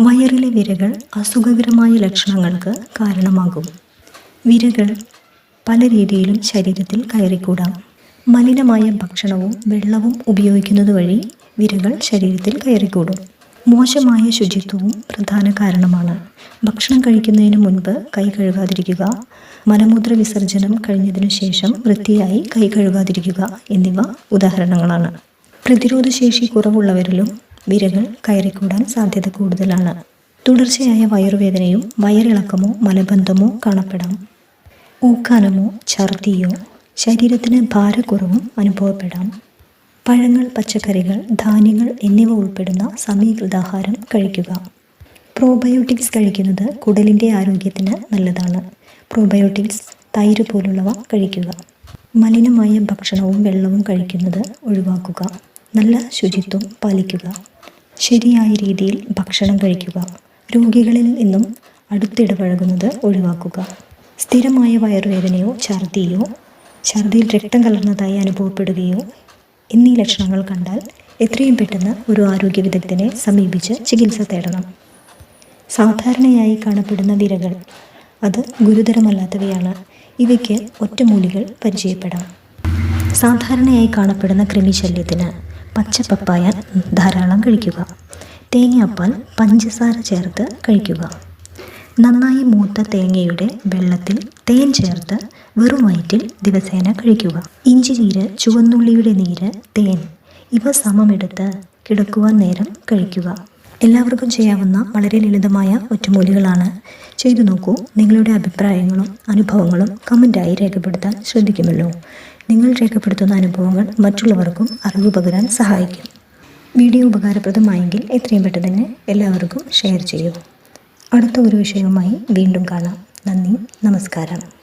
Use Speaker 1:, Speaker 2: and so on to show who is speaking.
Speaker 1: വയറിലെ വിരകൾ അസുഖകരമായ ലക്ഷണങ്ങൾക്ക് കാരണമാകും. വിരകൾ പല രീതിയിലും ശരീരത്തിൽ കയറിക്കൂടാം. മലിനമായ ഭക്ഷണവും വെള്ളവും ഉപയോഗിക്കുന്നത് വഴി വിരകൾ ശരീരത്തിൽ കയറിക്കൂടും. മോശമായ ശുചിത്വവും പ്രധാന കാരണമാണ്. ഭക്ഷണം കഴിക്കുന്നതിന് മുൻപ് കൈ കഴുകാതിരിക്കുക മലമൂത്ര വിസർജനം കഴിഞ്ഞതിനു ശേഷം വൃത്തിയായി കൈ കഴുകാതിരിക്കുക എന്നിവ ഉദാഹരണങ്ങളാണ്. പ്രതിരോധശേഷി കുറവുള്ളവരിലും വിരകൾ കയറിക്കൂടാൻ സാധ്യത കൂടുതലാണ്. തുടർച്ചയായ വയറുവേദനയും വയറിളക്കമോ മലബന്ധമോ കാണപ്പെടാം. ഊക്കാനമോ ഛർദിയോ ശരീരത്തിന് ഭാരക്കുറവും അനുഭവപ്പെടാം. പഴങ്ങൾ പച്ചക്കറികൾ ധാന്യങ്ങൾ എന്നിവ ഉൾപ്പെടുന്ന സമീകൃതാഹാരം കഴിക്കുക. പ്രോബയോട്ടിക്സ് കഴിക്കുന്നത് കുടലിന്റെ ആരോഗ്യത്തിന് നല്ലതാണ്. പ്രോബയോട്ടിക്സ് തൈര് പോലുള്ളവ കഴിക്കുക. മലിനമായ ഭക്ഷണവും വെള്ളവും കഴിക്കുന്നത് ഒഴിവാക്കുക. നല്ല ശുചിത്വം പാലിക്കുക. ശരിയായ രീതിയിൽ ഭക്ഷണം കഴിക്കുക. രോഗികളിൽ നിന്നും അടുത്തിടപഴകുന്നത് ഒഴിവാക്കുക. സ്ഥിരമായ വയറുവേദനയോ ഛർദിയോ ഛർദിയിൽ രക്തം കലർന്നതായി അനുഭവപ്പെടുകയോ എന്നീ ലക്ഷണങ്ങൾ കണ്ടാൽ എത്രയും പെട്ടെന്ന് ഒരു ആരോഗ്യ വിദഗ്ധനെ സമീപിച്ച് ചികിത്സ തേടണം. സാധാരണയായി കാണപ്പെടുന്ന വിരകൾ അത് ഗുരുതരമല്ലാത്തവയാണ്. ഇവയ്ക്ക് ഒറ്റമൂലികൾ പരിചയപ്പെടാം. സാധാരണയായി കാണപ്പെടുന്ന കൃമിശല്യത്തിന് പച്ച പപ്പായ ധാരാളം കഴിക്കുക. തേങ്ങാപ്പാൽ പഞ്ചസാര ചേർത്ത് കഴിക്കുക. നന്നായി മൂത്ത തേങ്ങയുടെ വെള്ളത്തിൽ തേൻ ചേർത്ത് വെറും വയറ്റിൽ ദിവസേന കഴിക്കുക. ഇഞ്ചി നീര് ചുവന്നുള്ളിയുടെ നീര് തേൻ ഇവ സമമെടുത്ത് കിടക്കുവാൻ നേരം കഴിക്കുക. എല്ലാവർക്കും ചെയ്യാവുന്ന വളരെ ലളിതമായ ഒറ്റമൂലികളാണ്. ചെയ്തു നോക്കൂ നിങ്ങളുടെ അഭിപ്രായങ്ങളും അനുഭവങ്ങളും കമന്റായി രേഖപ്പെടുത്താൻ ശ്രദ്ധിക്കുമല്ലോ. നിങ്ങൾ രേഖപ്പെടുത്തുന്ന അനുഭവങ്ങൾ മറ്റുള്ളവർക്കും അറിവ് പകരാൻ സഹായിക്കും. വീഡിയോ ഉപകാരപ്രദമായെങ്കിൽ എത്രയും പെട്ടെന്ന് തന്നെ എല്ലാവർക്കും ഷെയർ ചെയ്യൂ. അടുത്ത ഒരു വിഷയവുമായി വീണ്ടും കാണാം. നന്ദി നമസ്കാരം.